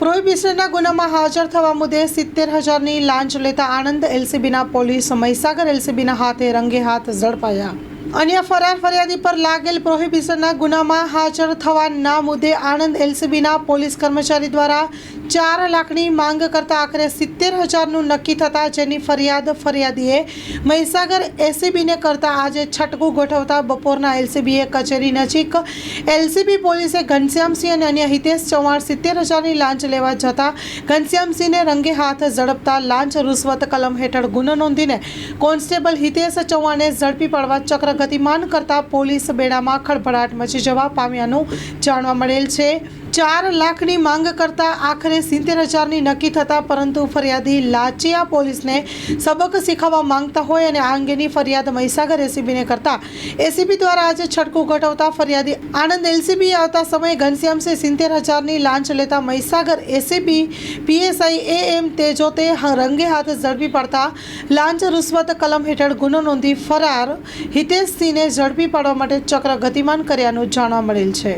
પ્રોહિબિશનના ગુનામાં હાજર થવા મુદ્દે સિત્તેર હજારની લાંચ લેતા આણંદ એલસીબીના પોલીસ મહીસાગર એલસીબીના હાથે રંગે હાથ ઝડપાયા. અન્ય ફરાર ફરિયાદી પર લાગેલ પ્રોહિબિશનના ગુનામાં હાજર થવાના મુદ્દે આણંદ એલસીબીના પોલીસ કર્મચારી દ્વારા ચાર લાખની માંગ કરતા આખરે સિત્તેર હજારનું નક્કી થતાં જેની ફરિયાદ ફરિયાદીએ મહીસાગર એસીબીને કરતા આજે છટકું ગોઠવતા બપોરના એલસીબીએ કચેરી નજીક એલસીબી પોલીસે ઘનશ્યામસિંહ અને અન્ય હિતેશ ચૌહાણ સિત્તેર હજારની લાંચ લેવા જતા ઘનશ્યામસિંહને રંગે હાથ ઝડપતા લાંચ રૂશ્વત કલમ હેઠળ ગુનો નોંધીને કોન્સ્ટેબલ હિતેશ ચૌહાણે ઝડપી પાડવા ચક્ર ગતિમાન કરતા પોલીસ બેડામાં ખળભળાટ મચી જવા પામ્યાનું જાણવા મળેલ છે. ચાર લાખની માંગ કરતા આખરે સિત્તેર હજારની નક્કી થતા, પરંતુ ફરિયાદી લાચિયા પોલીસને સબક શીખવવા માંગતા હોય અને આ અંગેની ફરિયાદ મહીસાગર એસીબીને કરતા. એસીબી દ્વારા આજે છટકું ઘટવતા ફરિયાદી આણંદ એલસીબી આવતા સમયે ઘનશ્યામસિંહ સિત્તેર હજારની લાંચ લેતા Mahisagar ACB, PSI A M તેજોતે રંગે હાથ ઝડપી પડતા લાંચ રૂશ્વત કલમ હેઠળ ગુનો નોંધી ફરાર હિતેશસિંહને ઝડપી પાડવા માટે ચક્ર ગતિમાન કર્યાનું જાણવા મળેલ છે.